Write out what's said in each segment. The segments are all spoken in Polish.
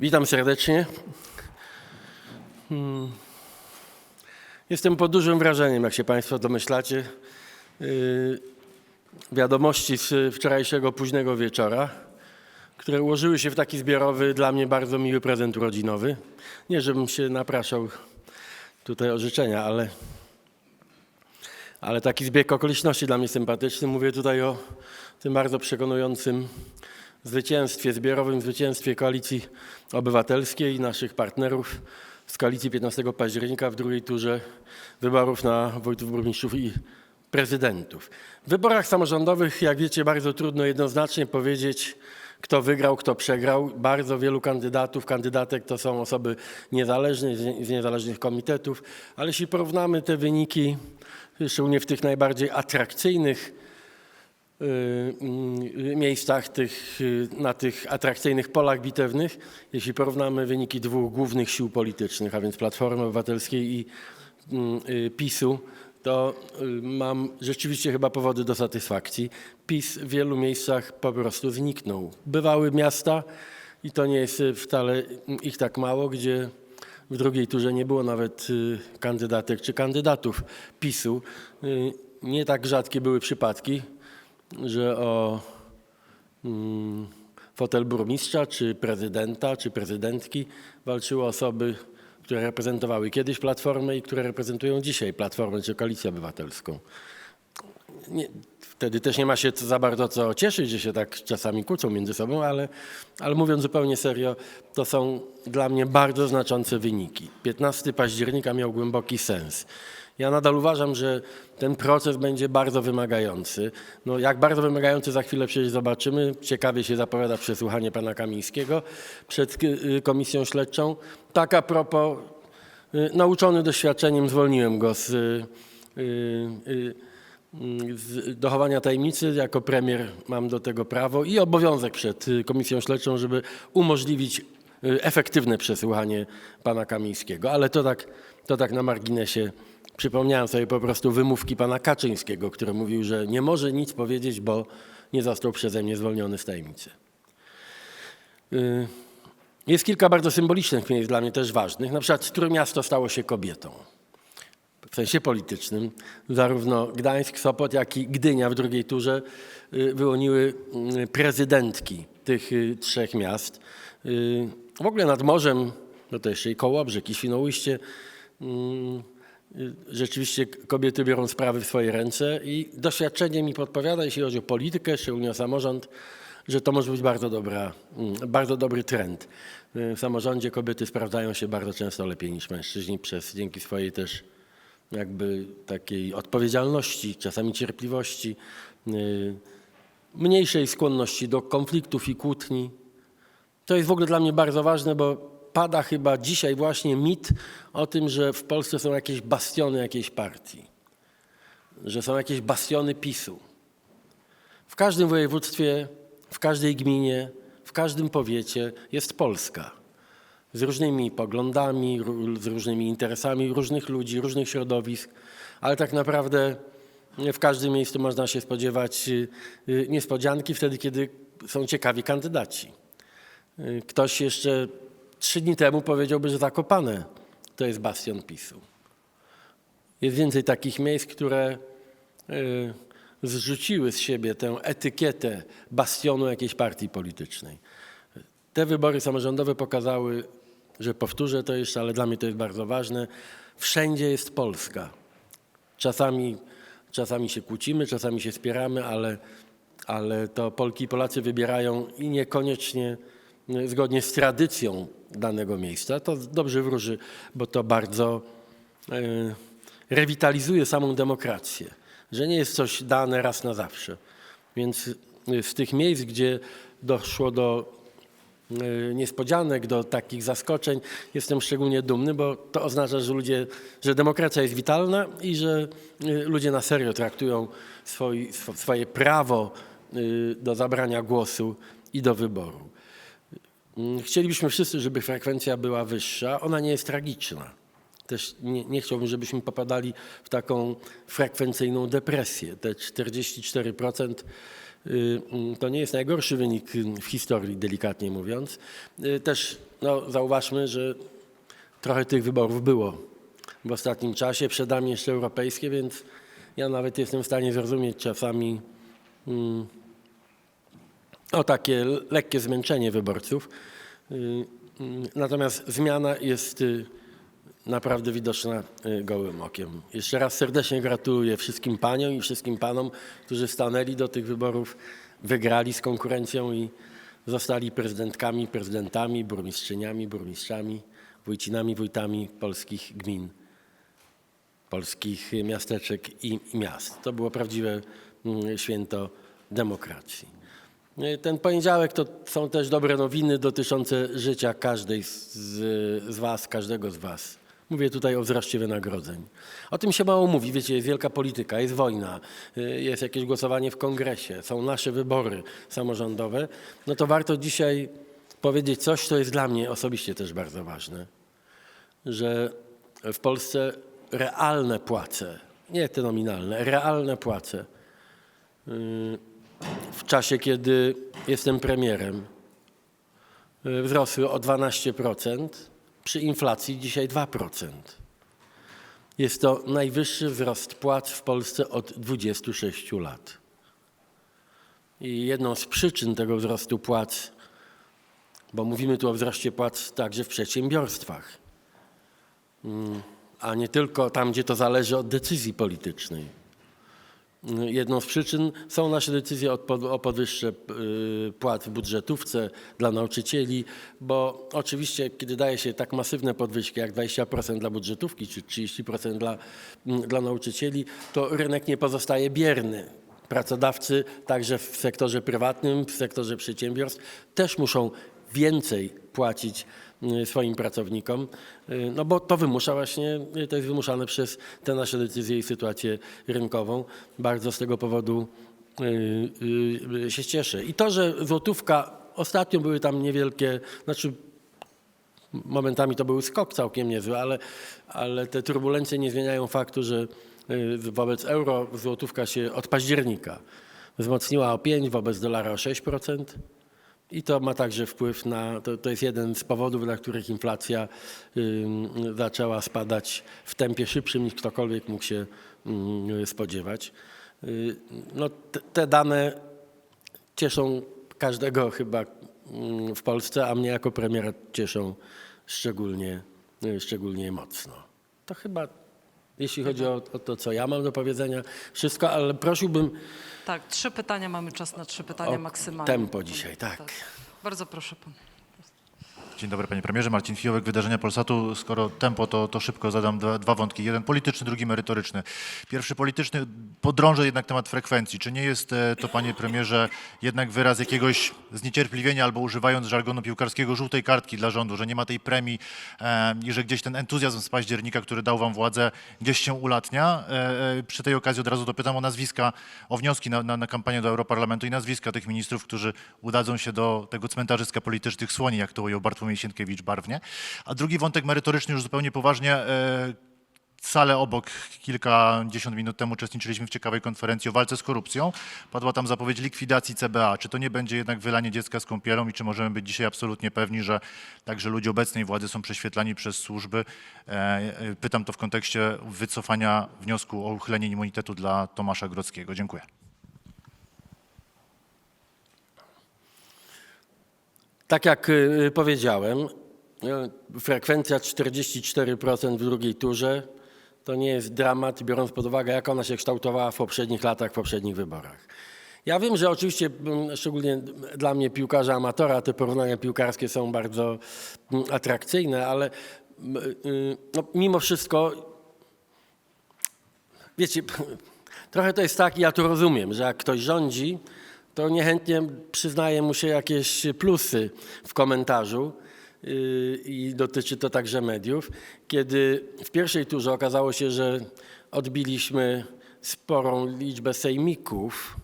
Witam serdecznie. Hmm. Jestem pod dużym wrażeniem, jak się Państwo domyślacie. Yy, Wiadomości z wczorajszego późnego wieczora, które ułożyły się w taki zbiorowy, dla mnie bardzo miły prezent urodzinowy. Nie, żebym się napraszał tutaj o życzenia, ale, ale taki zbieg okoliczności dla mnie sympatyczny. Mówię tutaj o tym bardzo przekonującym zwycięstwie, zbiorowym zwycięstwie Koalicji Obywatelskiej i naszych partnerów z Koalicji 15 października w drugiej turze wyborów na wójtów, burmistrzów i prezydentów. W wyborach samorządowych, jak wiecie, bardzo trudno jednoznacznie powiedzieć, kto wygrał, kto przegrał. Bardzo wielu kandydatów, kandydatek to są osoby niezależne, z niezależnych komitetów, ale jeśli porównamy te wyniki, szczególnie w tych najbardziej atrakcyjnych miejscach, tych, y, na tych atrakcyjnych polach bitewnych, jeśli porównamy wyniki dwóch głównych sił politycznych, a więc Platformy Obywatelskiej i y, PiSu, to y, mam rzeczywiście chyba powody do satysfakcji. PiS w wielu miejscach po prostu zniknął. Bywały miasta i to nie jest y, wcale ich tak mało, gdzie w drugiej turze nie było nawet y, kandydatek czy kandydatów PiSu. Y, Nie tak rzadkie były przypadki, że o mm, fotel burmistrza, czy prezydenta, czy prezydentki walczyły osoby, które reprezentowały kiedyś Platformę i które reprezentują dzisiaj Platformę czy Koalicję Obywatelską. Nie, wtedy też nie ma się za bardzo co cieszyć, że się tak czasami kłócą między sobą, ale, ale mówiąc zupełnie serio, to są dla mnie bardzo znaczące wyniki. 15 października miał głęboki sens. Ja nadal uważam, że ten proces będzie bardzo wymagający. No, jak bardzo wymagający za chwilę przecież zobaczymy. Ciekawie się zapowiada przesłuchanie pana Kamińskiego przed y, komisją śledczą. Tak a propos, y, nauczony doświadczeniem zwolniłem go z, y, y, y, z dochowania tajemnicy. Jako premier mam do tego prawo i obowiązek przed y, komisją śledczą, żeby umożliwić y, efektywne przesłuchanie pana Kamińskiego. Ale to tak, to tak na marginesie. Przypomniałem sobie po prostu wymówki pana Kaczyńskiego, który mówił, że nie może nic powiedzieć, bo nie został przeze mnie zwolniony z tajemnicy. Y, Jest kilka bardzo symbolicznych miejsc dla mnie też ważnych. Na przykład Trójmiasto stało się kobietą. W sensie politycznym. Zarówno Gdańsk, Sopot, jak i Gdynia w drugiej turze y, wyłoniły y, prezydentki tych trzech miast. W ogóle nad morzem, no to jeszcze i Kołobrzeg, i Świnoujście, mm, rzeczywiście kobiety biorą sprawy w swoje ręce i doświadczenie mi podpowiada, jeśli chodzi o politykę, szczególnie o samorząd, że to może być bardzo, dobra, mm, bardzo dobry trend. Y, W samorządzie kobiety sprawdzają się bardzo często lepiej niż mężczyźni przez dzięki swojej też jakby takiej odpowiedzialności, czasami cierpliwości, y, mniejszej skłonności do konfliktów i kłótni. To jest w ogóle dla mnie bardzo ważne, bo pada chyba dzisiaj właśnie mit o tym, że w Polsce są jakieś bastiony jakiejś partii, że są jakieś bastiony PiSu. W każdym województwie, w każdej gminie, w każdym powiecie jest Polska. Z różnymi poglądami, z różnymi interesami różnych ludzi, różnych środowisk, ale tak naprawdę w każdym miejscu można się spodziewać y, y, niespodzianki wtedy, kiedy są ciekawi kandydaci. Y, Ktoś jeszcze trzy dni temu powiedziałby, że Zakopane to jest bastion PiSu. Jest więcej takich miejsc, które y, zrzuciły z siebie tę etykietę bastionu jakiejś partii politycznej. Te wybory samorządowe pokazały, że powtórzę to jeszcze, ale dla mnie to jest bardzo ważne, wszędzie jest Polska. Czasami, czasami się kłócimy, czasami się spieramy, ale, ale to Polki i Polacy wybierają i niekoniecznie zgodnie z tradycją danego miejsca. To dobrze wróży, bo to bardzo y, rewitalizuje samą demokrację, że nie jest coś dane raz na zawsze. Więc y, z tych miejsc, gdzie doszło do y, niespodzianek, do takich zaskoczeń, jestem szczególnie dumny, bo to oznacza, że ludzie, że demokracja jest witalna i że ludzie na serio traktują swoje prawo do zabrania głosu i do wyboru. Mm, Chcielibyśmy wszyscy, żeby frekwencja była wyższa. Ona nie jest tragiczna. Też nie, nie chciałbym, żebyśmy popadali w taką frekwencyjną depresję. Te 44% y, mm, to nie jest najgorszy wynik y, w historii, delikatnie mówiąc. Y, Też no, zauważmy, że trochę tych wyborów było w ostatnim czasie, przed nami jeszcze europejskie, więc ja nawet jestem w stanie zrozumieć czasami mm, o takie lekkie zmęczenie wyborców. Y, y, Natomiast zmiana jest y, naprawdę widoczna gołym okiem. Jeszcze raz serdecznie gratuluję wszystkim paniom i wszystkim panom, którzy stanęli do tych wyborów, wygrali z konkurencją i zostali prezydentkami, prezydentami, burmistrzyniami, burmistrzami, wójcinami, wójtami polskich gmin polskich miasteczek i i miast. To było prawdziwe mm, święto demokracji. Y, Ten poniedziałek to są też dobre nowiny dotyczące życia każdej z, z Was, każdego z Was. Mówię tutaj o wzroście wynagrodzeń. O tym się mało mówi. Wiecie, jest wielka polityka, jest wojna, y, jest jakieś głosowanie w kongresie, są nasze wybory samorządowe. No to warto dzisiaj powiedzieć coś, co jest dla mnie osobiście też bardzo ważne że w Polsce realne płace, nie te nominalne, realne płace yy, w czasie, kiedy jestem premierem, yy, wzrosły o 12%, przy inflacji dzisiaj 2%. Jest to najwyższy wzrost płac w Polsce od 26 lat. I jedną z przyczyn tego wzrostu płac, bo mówimy tu o wzroście płac także w przedsiębiorstwach, a nie tylko tam, gdzie to zależy od decyzji politycznej. Jedną z przyczyn są nasze decyzje o pod- o podwyższe y, płat w budżetówce dla nauczycieli, bo oczywiście, kiedy daje się tak masywne podwyżki jak 20% dla budżetówki czy 30% dla, mm, dla nauczycieli, to rynek nie pozostaje bierny. Pracodawcy także w sektorze prywatnym, w sektorze przedsiębiorstw też muszą więcej płacić swoim pracownikom, y, no bo to wymusza właśnie, y, to jest wymuszane przez te nasze decyzje i sytuację rynkową. Bardzo z tego powodu y, y, się cieszę. I to, że złotówka, ostatnio były tam niewielkie, znaczy momentami to był skok całkiem niezły, ale, ale te turbulencje nie zmieniają faktu, że y, wobec euro złotówka się od października wzmocniła o 5, wobec dolara o 6%. I to ma także wpływ na, to, to jest jeden z powodów, dla których inflacja zaczęła spadać w tempie szybszym niż ktokolwiek mógł się spodziewać. Y, no, te, dane cieszą każdego chyba w Polsce, a mnie jako premiera cieszą szczególnie, szczególnie mocno. To chyba, jeśli chodzi o, o to, co ja mam do powiedzenia, wszystko, ale prosiłbym Tak, trzy pytania, mamy czas na trzy pytania maksymalnie. tempo dzisiaj, tak. Bardzo proszę pan. Dzień dobry panie premierze, Marcin Fiołek, Wydarzenia Polsatu. Skoro tempo, to, to szybko zadam dwa, dwa wątki. Jeden polityczny, drugi merytoryczny. Pierwszy polityczny, podrążę jednak temat frekwencji. Czy nie jest e, to panie premierze jednak wyraz jakiegoś zniecierpliwienia albo używając żargonu piłkarskiego żółtej kartki dla rządu, że nie ma tej premii e, i że gdzieś ten entuzjazm z października, który dał wam władzę, gdzieś się ulatnia? E, e, przy tej okazji od razu dopytam o nazwiska, o wnioski na, na, na kampanię do Europarlamentu i nazwiska tych ministrów, którzy udadzą się do tego cmentarzyska politycznych słoni, jak to ujął Bartłomiej Sienkiewicz barwnie. A drugi wątek merytoryczny już zupełnie poważnie. E, Salę obok kilkadziesiąt minut temu uczestniczyliśmy w ciekawej konferencji o walce z korupcją. Padła tam zapowiedź likwidacji CBA. Czy to nie będzie jednak wylanie dziecka z kąpielą i czy możemy być dzisiaj absolutnie pewni, że także ludzie obecnej władzy są prześwietlani przez służby? E, e, Pytam to w kontekście wycofania wniosku o uchylenie immunitetu dla Tomasza Grodzkiego. Dziękuję. Tak jak y, powiedziałem, y, frekwencja 44% w drugiej turze to nie jest dramat, biorąc pod uwagę, jak ona się kształtowała w poprzednich latach, w poprzednich wyborach. Ja wiem, że oczywiście, mm, szczególnie dla mnie piłkarza amatora, te porównania piłkarskie są bardzo mm, atrakcyjne, ale mm, y, no, mimo wszystko Wiecie, trochę to jest tak, ja to rozumiem, że jak ktoś rządzi, to niechętnie przyznaje mu się jakieś plusy w komentarzu yy, i dotyczy to także mediów. Kiedy w pierwszej turze okazało się, że odbiliśmy sporą liczbę sejmików,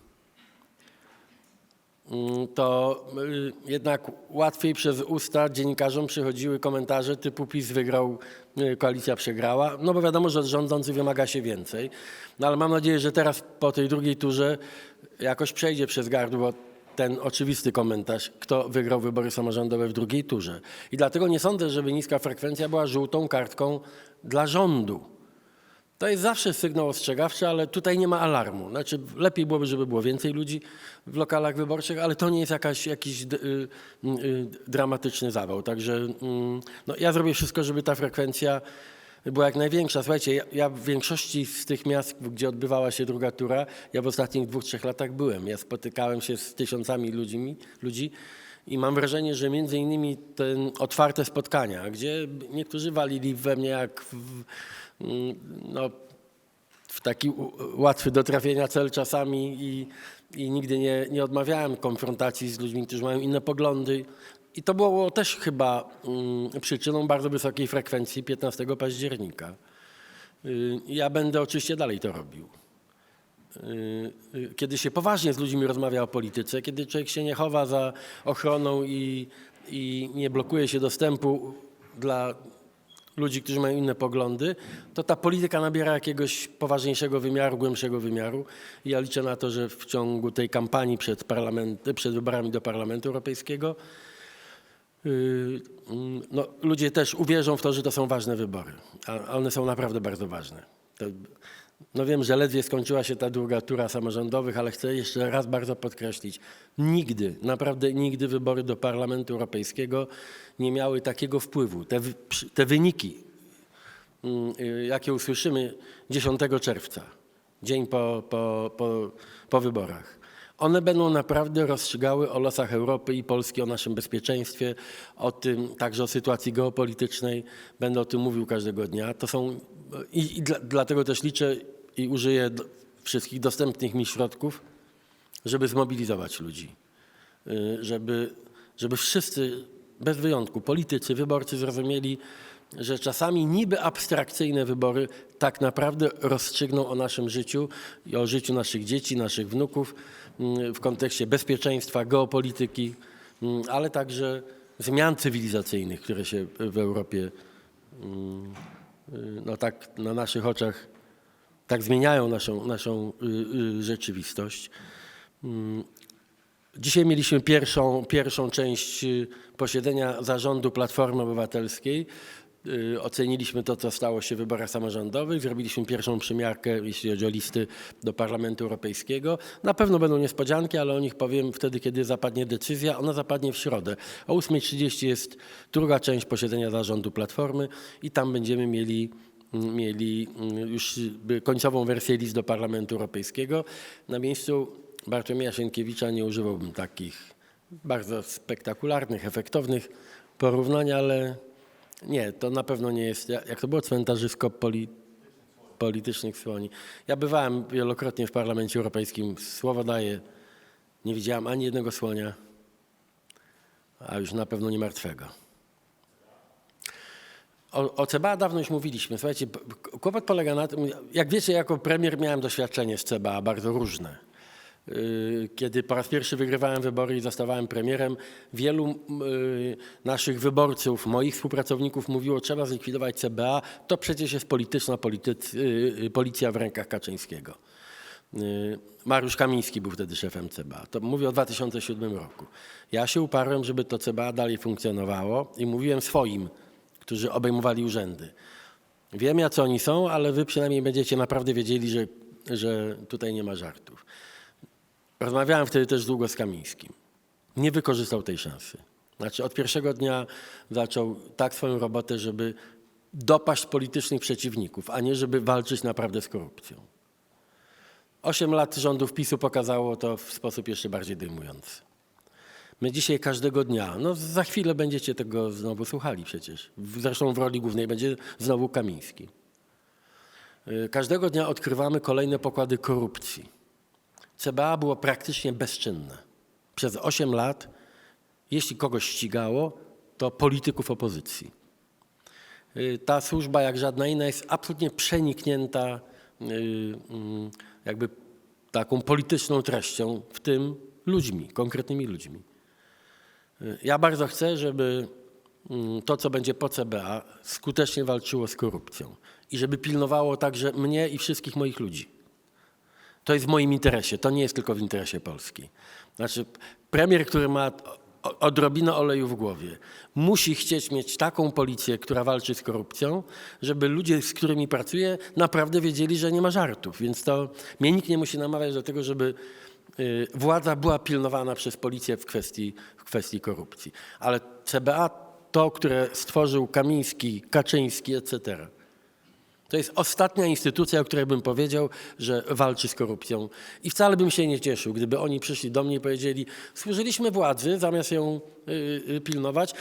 mm, to y, jednak łatwiej przez usta dziennikarzom przychodziły komentarze typu PiS wygrał, y, koalicja przegrała, no bo wiadomo, że od rządzących wymaga się więcej. No ale mam nadzieję, że teraz po tej drugiej turze jakoś przejdzie przez gardło ten oczywisty komentarz, kto wygrał wybory samorządowe w drugiej turze. I dlatego nie sądzę, żeby niska frekwencja była żółtą kartką dla rządu. To jest zawsze sygnał ostrzegawczy, ale tutaj nie ma alarmu. Znaczy, lepiej byłoby, żeby było więcej ludzi w lokalach wyborczych, ale to nie jest jakaś, jakiś d- y, y, dramatyczny zawał. Także mm, no, ja zrobię wszystko, żeby ta frekwencja była jak największa. Słuchajcie, ja, ja w większości z tych miast, gdzie odbywała się druga tura, ja w ostatnich dwóch, trzech latach byłem. Ja spotykałem się z tysiącami ludźmi, ludzi i mam wrażenie, że między innymi te otwarte spotkania, gdzie niektórzy walili we mnie jak w, mm, no, w taki łatwy do trafienia cel czasami i, i nigdy nie, nie odmawiałem konfrontacji z ludźmi, którzy mają inne poglądy. I to było też chyba mm, przyczyną bardzo wysokiej frekwencji 15 października. Y, Ja będę oczywiście dalej to robił. Y, y, Kiedy się poważnie z ludźmi rozmawia o polityce, kiedy człowiek się nie chowa za ochroną i, i nie blokuje się dostępu dla ludzi, którzy mają inne poglądy, to ta polityka nabiera jakiegoś poważniejszego wymiaru, głębszego wymiaru. I ja liczę na to, że w ciągu tej kampanii przed, przed wyborami do Parlamentu Europejskiego no, ludzie też uwierzą w to, że to są ważne wybory. A one są naprawdę bardzo ważne. To, no wiem, że ledwie skończyła się ta druga tura samorządowych, ale chcę jeszcze raz bardzo podkreślić. Nigdy, naprawdę nigdy wybory do Parlamentu Europejskiego nie miały takiego wpływu. Te, te wyniki, mm, y, jakie usłyszymy 10 czerwca, dzień po, po, po, po wyborach, one będą naprawdę rozstrzygały o losach Europy i Polski, o naszym bezpieczeństwie, o tym, także o sytuacji geopolitycznej. Będę o tym mówił każdego dnia. To są, i, i dla, dlatego też liczę i użyję wszystkich dostępnych mi środków, żeby zmobilizować ludzi, Y, żeby, żeby wszyscy, bez wyjątku, politycy, wyborcy zrozumieli, że czasami niby abstrakcyjne wybory tak naprawdę rozstrzygną o naszym życiu i o życiu naszych dzieci, naszych wnuków mm, w kontekście bezpieczeństwa, geopolityki, mm, ale także zmian cywilizacyjnych, które się w Europie mm, y, no tak na naszych oczach tak zmieniają naszą, naszą y, y, rzeczywistość. Dzisiaj mieliśmy pierwszą, pierwszą część posiedzenia zarządu Platformy Obywatelskiej. Y, Oceniliśmy to, co stało się w wyborach samorządowych. Zrobiliśmy pierwszą przymiarkę, jeśli chodzi o listy do Parlamentu Europejskiego. Na pewno będą niespodzianki, ale o nich powiem wtedy, kiedy zapadnie decyzja. Ona zapadnie w środę. O 8.30 jest druga część posiedzenia zarządu Platformy i tam będziemy mieli mieli mm, już by końcową wersję list do Parlamentu Europejskiego. Na miejscu Bartłomieja Sienkiewicza nie używałbym takich bardzo spektakularnych, efektownych porównań, ale nie, to na pewno nie jest, jak to było, cmentarzysko poli, politycznych słoni. Ja bywałem wielokrotnie w Parlamencie Europejskim, słowo daję, nie widziałem ani jednego słonia, a już na pewno nie martwego. O, o CBA dawno już mówiliśmy. Słuchajcie, kłopot polega na tym, jak wiecie, jako premier miałem doświadczenie z CBA bardzo różne. Yy, Kiedy po raz pierwszy wygrywałem wybory i zostawałem premierem, wielu yy, naszych wyborców, moich współpracowników mówiło, trzeba zlikwidować CBA, to przecież jest polityczna polityc, yy, policja w rękach Kaczyńskiego. Mariusz Kamiński był wtedy szefem CBA. To mówię o 2007 roku. Ja się uparłem, żeby to CBA dalej funkcjonowało i mówiłem swoim, którzy obejmowali urzędy. Wiem, jacy oni są, ale wy przynajmniej będziecie naprawdę wiedzieli, że, że tutaj nie ma żartów. Rozmawiałem wtedy też długo z Kamińskim. Nie wykorzystał tej szansy. Znaczy od pierwszego dnia zaczął tak swoją robotę, żeby dopaść politycznych przeciwników, a nie żeby walczyć naprawdę z korupcją. Osiem lat rządów PiSu pokazało to w sposób jeszcze bardziej dojmujący. My dzisiaj każdego dnia, no za chwilę będziecie tego znowu słuchali przecież. Zresztą w roli głównej będzie znowu Kamiński. Y, Każdego dnia odkrywamy kolejne pokłady korupcji. CBA było praktycznie bezczynne. Przez 8 lat, jeśli kogoś ścigało, to polityków opozycji. Y, Ta służba, jak żadna inna, jest absolutnie przeniknięta y, mm, jakby taką polityczną treścią, w tym ludźmi, konkretnymi ludźmi. Y, Ja bardzo chcę, żeby mm, to, co będzie po CBA, skutecznie walczyło z korupcją i żeby pilnowało także mnie i wszystkich moich ludzi. To jest w moim interesie, to nie jest tylko w interesie Polski. Znaczy, premier, który ma odrobinę oleju w głowie, musi chcieć mieć taką policję, która walczy z korupcją, żeby ludzie, z którymi pracuje, naprawdę wiedzieli, że nie ma żartów. Więc to mnie nikt nie musi namawiać do tego, żeby y, władza była pilnowana przez policję w kwestii, w kwestii korupcji. Ale CBA, to, które stworzył Kamiński, Kaczyński, etc., to jest ostatnia instytucja, o której bym powiedział, że walczy z korupcją. I wcale bym się nie cieszył, gdyby oni przyszli do mnie i powiedzieli: Służyliśmy władzy, zamiast ją y, y, pilnować,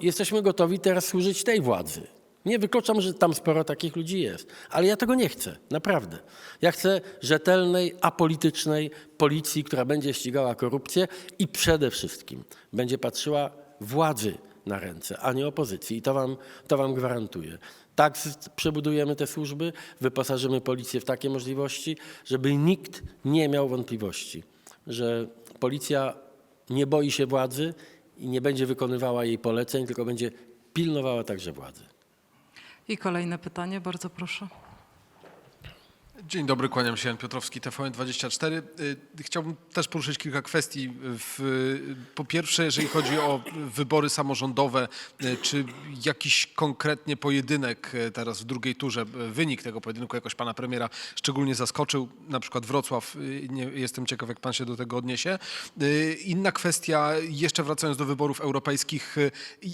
jesteśmy gotowi teraz służyć tej władzy. Nie wykluczam, że tam sporo takich ludzi jest, ale ja tego nie chcę, naprawdę. Ja chcę rzetelnej, apolitycznej policji, która będzie ścigała korupcję i przede wszystkim będzie patrzyła władzy na ręce, a nie opozycji. I to wam, to wam gwarantuję. Tak przebudujemy te służby, wyposażymy policję w takie możliwości, żeby nikt nie miał wątpliwości, że policja nie boi się władzy i nie będzie wykonywała jej poleceń, tylko będzie pilnowała także władzy. I kolejne pytanie, bardzo proszę. Dzień dobry, kłaniam się Jan Piotrowski, TVN24. Y, Chciałbym też poruszyć kilka kwestii. Po pierwsze, jeżeli chodzi o wybory samorządowe, y, czy jakiś konkretnie pojedynek y, teraz w drugiej turze, wynik tego pojedynku jakoś pana premiera szczególnie zaskoczył, na przykład Wrocław, jestem ciekaw jak pan się do tego odniesie. Inna kwestia, jeszcze wracając do wyborów europejskich,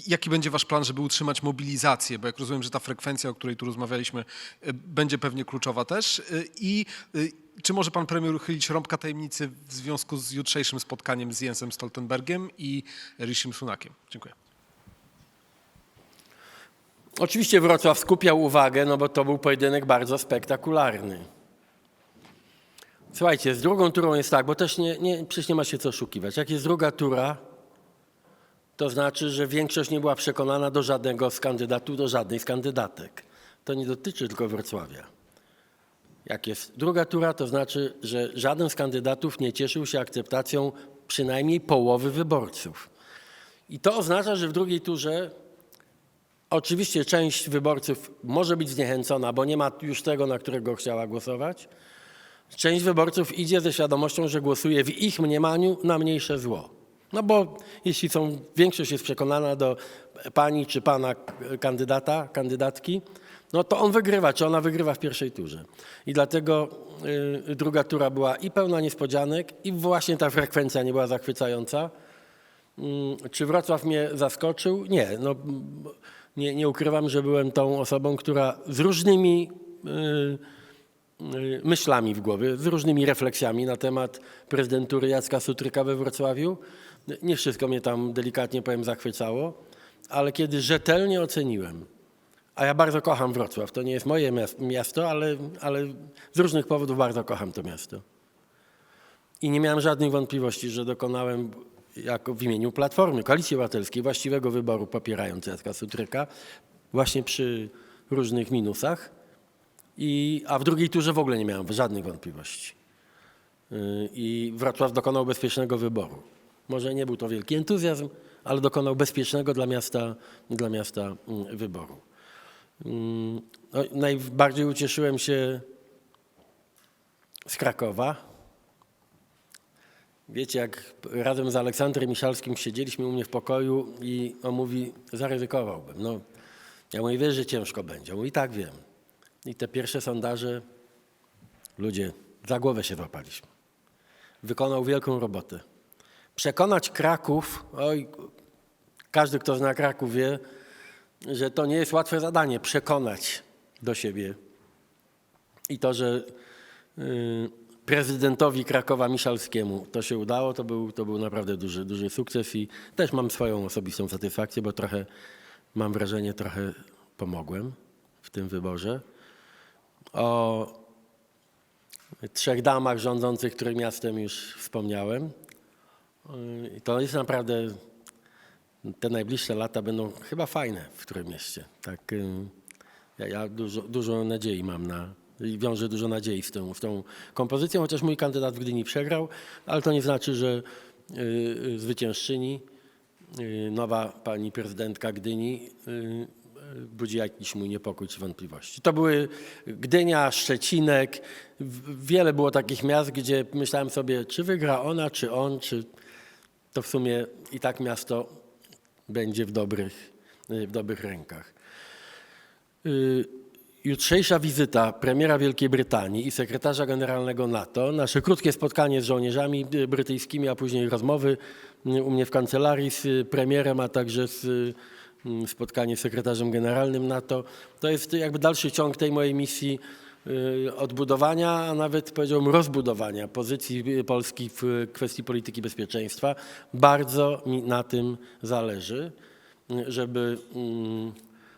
jaki będzie wasz plan, żeby utrzymać mobilizację, bo jak rozumiem, że ta frekwencja, o której tu rozmawialiśmy, będzie pewnie kluczowa też. I y, czy może pan premier uchylić rąbka tajemnicy w związku z jutrzejszym spotkaniem z Jensem Stoltenbergiem i Rishim Sunakiem? Dziękuję. Oczywiście Wrocław skupiał uwagę, no bo to był pojedynek bardzo spektakularny. Słuchajcie, z drugą turą jest tak, bo też nie, nie, przecież nie ma się co oszukiwać. Jak jest druga tura, to znaczy, że większość nie była przekonana do żadnego z kandydatów, do żadnej z kandydatek. To nie dotyczy tylko Wrocławia. Jak jest druga tura, to znaczy, że żaden z kandydatów nie cieszył się akceptacją przynajmniej połowy wyborców. I to oznacza, że w drugiej turze Oczywiście część wyborców może być zniechęcona, bo nie ma już tego, na którego chciała głosować. Część wyborców idzie ze świadomością, że głosuje w ich mniemaniu na mniejsze zło. No bo jeśli są, większość jest przekonana do pani czy pana kandydata, kandydatki, no to on wygrywa, czy ona wygrywa w pierwszej turze. I dlatego y, druga tura była i pełna niespodzianek, i właśnie ta frekwencja nie była zachwycająca. Mm, Czy Wrocław mnie zaskoczył? Nie. No, nie, nie ukrywam, że byłem tą osobą, która z różnymi y, y, myślami w głowie, z różnymi refleksjami na temat prezydentury Jacka Sutryka we Wrocławiu. Nie wszystko mnie tam, delikatnie powiem, zachwycało, ale kiedy rzetelnie oceniłem, a ja bardzo kocham Wrocław, to nie jest moje mias- miasto, ale, ale z różnych powodów bardzo kocham to miasto. I nie miałem żadnych wątpliwości, że dokonałem jako w imieniu Platformy, Koalicji Obywatelskiej właściwego wyboru popierając Jacka Sutryka, właśnie przy różnych minusach. I, a w drugiej turze w ogóle nie miałem żadnych wątpliwości. Yy, I Wrocław dokonał bezpiecznego wyboru. Może nie był to wielki entuzjazm, ale dokonał bezpiecznego dla miasta, dla miasta mm, wyboru. Mm, No, najbardziej ucieszyłem się z Krakowa. Wiecie, jak razem z Aleksandrem Miszalskim siedzieliśmy u mnie w pokoju i on mówi, zaryzykowałbym. No, ja mówię, wiesz, że ciężko będzie. On mówi, tak wiem. I te pierwsze sondaże, ludzie, za głowę się złapaliśmy. Wykonał wielką robotę. Przekonać Kraków, oj, każdy, kto zna Kraków wie, że to nie jest łatwe zadanie, przekonać do siebie. I to, że y, prezydentowi Krakowa Miszalskiemu to się udało, to był, to był naprawdę duży, duży sukces i też mam swoją osobistą satysfakcję, bo trochę, mam wrażenie, trochę pomogłem w tym wyborze. O trzech damach rządzących Trójmiastem już wspomniałem. Y, To jest naprawdę, te najbliższe lata będą chyba fajne w Trójmieście. Tak, y, ja, ja dużo, dużo nadziei mam na, i wiążę dużo nadziei z tą, z tą kompozycją, chociaż mój kandydat w Gdyni przegrał, ale to nie znaczy, że y, y, zwyciężczyni, y, nowa pani prezydentka Gdyni, y, budzi jakiś mój niepokój czy wątpliwości. To były Gdynia, Szczecinek, wiele było takich miast, gdzie myślałem sobie, czy wygra ona, czy on, czy to w sumie i tak miasto będzie w dobrych, y, w dobrych rękach. Y, Jutrzejsza wizyta premiera Wielkiej Brytanii i sekretarza generalnego NATO, nasze krótkie spotkanie z żołnierzami y, brytyjskimi, a później rozmowy u mnie w kancelarii z premierem, a także z, mm, spotkanie z sekretarzem generalnym NATO, to jest jakby dalszy ciąg tej mojej misji odbudowania, a nawet powiedziałbym rozbudowania pozycji y, Polski w y, kwestii polityki bezpieczeństwa. Bardzo mi na tym zależy, y, żeby mm,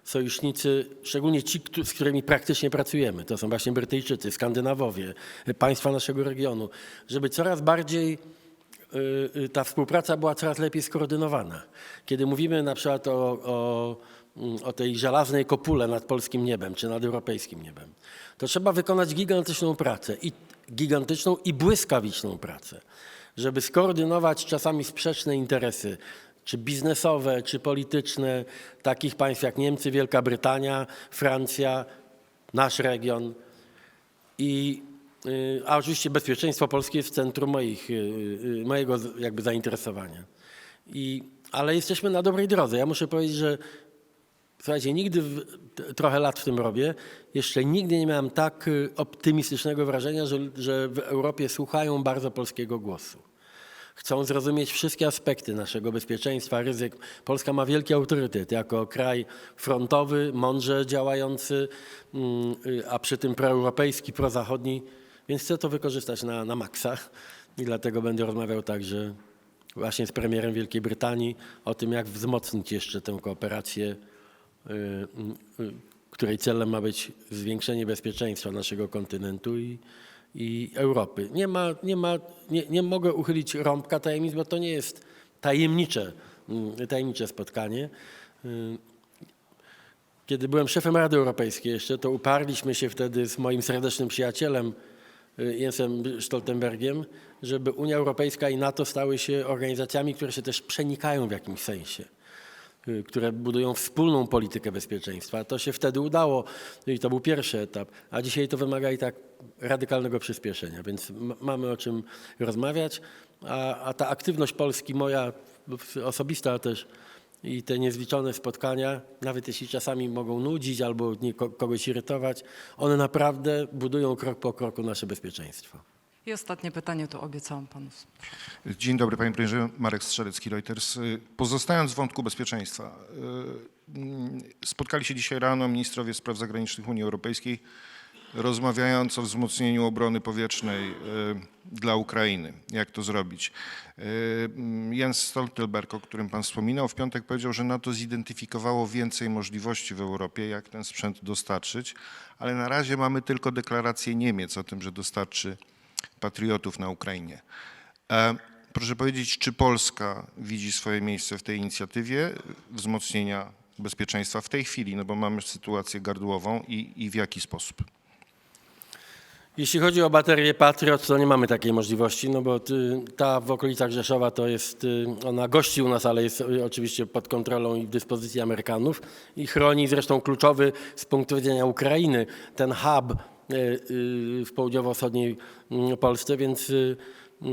sojusznicy, szczególnie ci, z którymi praktycznie pracujemy, to są właśnie Brytyjczycy, Skandynawowie, y, państwa naszego regionu, żeby coraz bardziej y, y, ta współpraca była coraz lepiej skoordynowana. Kiedy mówimy na przykład o, o, o tej żelaznej kopule nad polskim niebem czy nad europejskim niebem, to trzeba wykonać gigantyczną pracę i gigantyczną i błyskawiczną pracę, żeby skoordynować czasami sprzeczne interesy, czy biznesowe, czy polityczne, takich państw jak Niemcy, Wielka Brytania, Francja, nasz region. I, y, a oczywiście bezpieczeństwo polskie jest w centrum moich, y, y, mojego jakby zainteresowania. I, ale jesteśmy na dobrej drodze. Ja muszę powiedzieć, że słuchajcie, nigdy, w, trochę lat w tym robię, jeszcze nigdy nie miałem tak y, optymistycznego wrażenia, że, że w Europie słuchają bardzo polskiego głosu. Chcą zrozumieć wszystkie aspekty naszego bezpieczeństwa, ryzyk. Polska ma wielki autorytet jako kraj frontowy, mądrze działający, mm, y, a przy tym proeuropejski, prozachodni, więc chcę to wykorzystać na, na i dlatego będę rozmawiał także właśnie z premierem Wielkiej Brytanii o tym, jak wzmocnić jeszcze tę kooperację, której celem ma być zwiększenie bezpieczeństwa naszego kontynentu i, i Europy. Nie, ma, nie, ma, nie, nie mogę uchylić rąbka tajemnic, bo to nie jest tajemnicze, mm, tajemnicze spotkanie. Y, Kiedy byłem szefem Rady Europejskiej jeszcze, to uparliśmy się wtedy z moim serdecznym przyjacielem y, Jensem Stoltenbergiem, żeby Unia Europejska i NATO stały się organizacjami, które się też przenikają w jakimś sensie y, które budują wspólną politykę bezpieczeństwa. To się wtedy udało i to był pierwszy etap, a dzisiaj to wymaga i tak radykalnego przyspieszenia, więc mamy o czym rozmawiać, a, a ta aktywność Polski, moja osobista też i te niezliczone spotkania, nawet jeśli czasami mogą nudzić albo kogoś irytować, one naprawdę budują krok po kroku nasze bezpieczeństwo. I ostatnie pytanie, to obiecałam panu. Dzień dobry panie premierze, Marek Strzelecki, Reuters. Y, Pozostając w wątku bezpieczeństwa, y, spotkali się dzisiaj rano ministrowie spraw zagranicznych Unii Europejskiej, rozmawiając o wzmocnieniu obrony powietrznej y, dla Ukrainy. Jak to zrobić? Jens Stoltenberg, o którym pan wspominał, w piątek powiedział, że NATO zidentyfikowało więcej możliwości w Europie, jak ten sprzęt dostarczyć, ale na razie mamy tylko deklarację Niemiec o tym, że dostarczy patriotów na Ukrainie. E, Proszę powiedzieć, czy Polska widzi swoje miejsce w tej inicjatywie wzmocnienia bezpieczeństwa w tej chwili, no bo mamy sytuację gardłową i, i w jaki sposób? Jeśli chodzi o baterię Patriot, to nie mamy takiej możliwości, no bo ty, ta w okolicach Rzeszowa to jest, y, ona gości u nas, ale jest y, oczywiście pod kontrolą i w dyspozycji Amerykanów i chroni zresztą kluczowy z punktu widzenia Ukrainy ten hub y, y, w południowo-wschodniej mm, Polsce, więc y, y,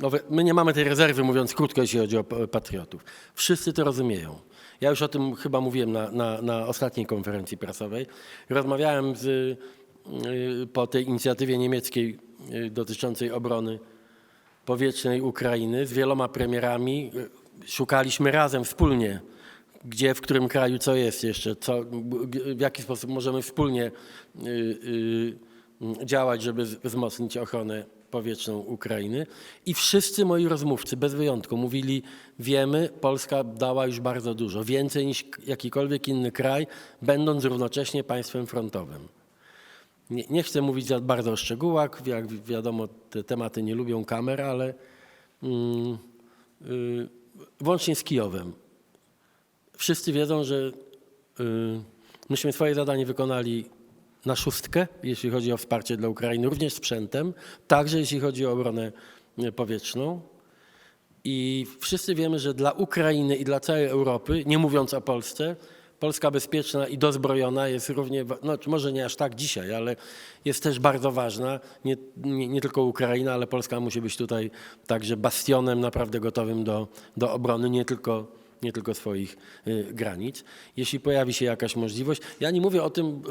no, my nie mamy tej rezerwy, mówiąc krótko, jeśli chodzi o pa- patriotów. Wszyscy to rozumieją. Ja już o tym chyba mówiłem na, na, na ostatniej konferencji prasowej. Rozmawiałem z, y, po tej inicjatywie niemieckiej y, dotyczącej obrony powietrznej Ukrainy z wieloma premierami. Y, Szukaliśmy razem, wspólnie, gdzie, w którym kraju co jest jeszcze, co, w jaki sposób możemy wspólnie y, y, działać, żeby wzmocnić ochronę powietrzną Ukrainy. I wszyscy moi rozmówcy, bez wyjątku, mówili, wiemy, Polska dała już bardzo dużo, więcej niż jakikolwiek inny kraj, będąc równocześnie państwem frontowym. Nie, nie chcę mówić za bardzo o szczegółach, jak wi- wiadomo, te tematy nie lubią kamer, ale mm, y, włącznie z Kijowem. Wszyscy wiedzą, że y, myśmy swoje zadanie wykonali na szóstkę, jeśli chodzi o wsparcie dla Ukrainy, również sprzętem, także jeśli chodzi o obronę y, powietrzną. I wszyscy wiemy, że dla Ukrainy i dla całej Europy, nie mówiąc o Polsce, Polska bezpieczna i dozbrojona jest równie, no może nie aż tak dzisiaj, ale jest też bardzo ważna. Nie, nie, nie tylko Ukraina, ale Polska musi być tutaj także bastionem naprawdę gotowym do, do obrony, nie tylko, nie tylko swoich y, granic. Jeśli pojawi się jakaś możliwość, ja nie mówię o tym,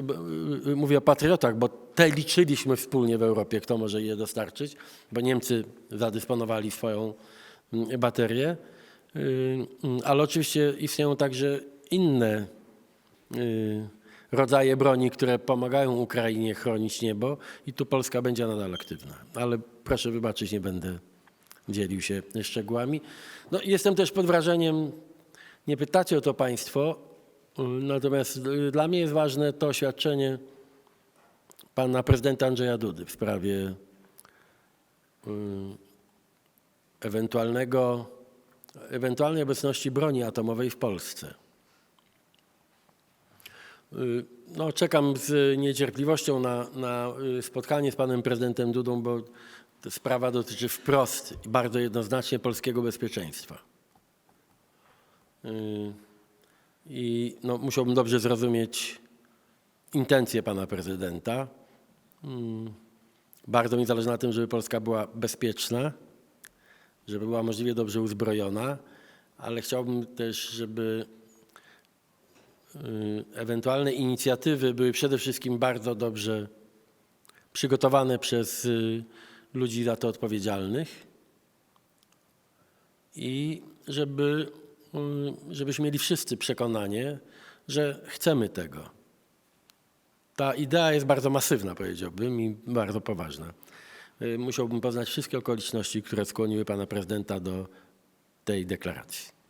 y, mówię o patriotach, bo te liczyliśmy wspólnie w Europie, kto może je dostarczyć, bo Niemcy zadysponowali swoją mm, baterię, Y, mm, ale oczywiście istnieją także inne rodzaje broni, które pomagają Ukrainie chronić niebo i tu Polska będzie nadal aktywna. Ale proszę wybaczyć, nie będę dzielił się szczegółami. No, jestem też pod wrażeniem, nie pytacie o to Państwo, y, natomiast y, dla mnie jest ważne to oświadczenie pana prezydenta Andrzeja Dudy w sprawie y, ewentualnego, ewentualnej obecności broni atomowej w Polsce. Y, No, czekam z niecierpliwością na, na spotkanie z panem prezydentem Dudą, bo sprawa dotyczy wprost i bardzo jednoznacznie polskiego bezpieczeństwa. Y, I no, musiałbym dobrze zrozumieć intencje pana prezydenta. Mm, Bardzo mi zależy na tym, żeby Polska była bezpieczna, żeby była możliwie dobrze uzbrojona, ale chciałbym też, żeby y, ewentualne inicjatywy były przede wszystkim bardzo dobrze przygotowane przez y, ludzi za to odpowiedzialnych i żeby, żebyśmy mieli wszyscy przekonanie, że chcemy tego. Ta idea jest bardzo masywna, powiedziałbym, i bardzo poważna. Y, Musiałbym poznać wszystkie okoliczności, które skłoniły pana prezydenta do tej deklaracji.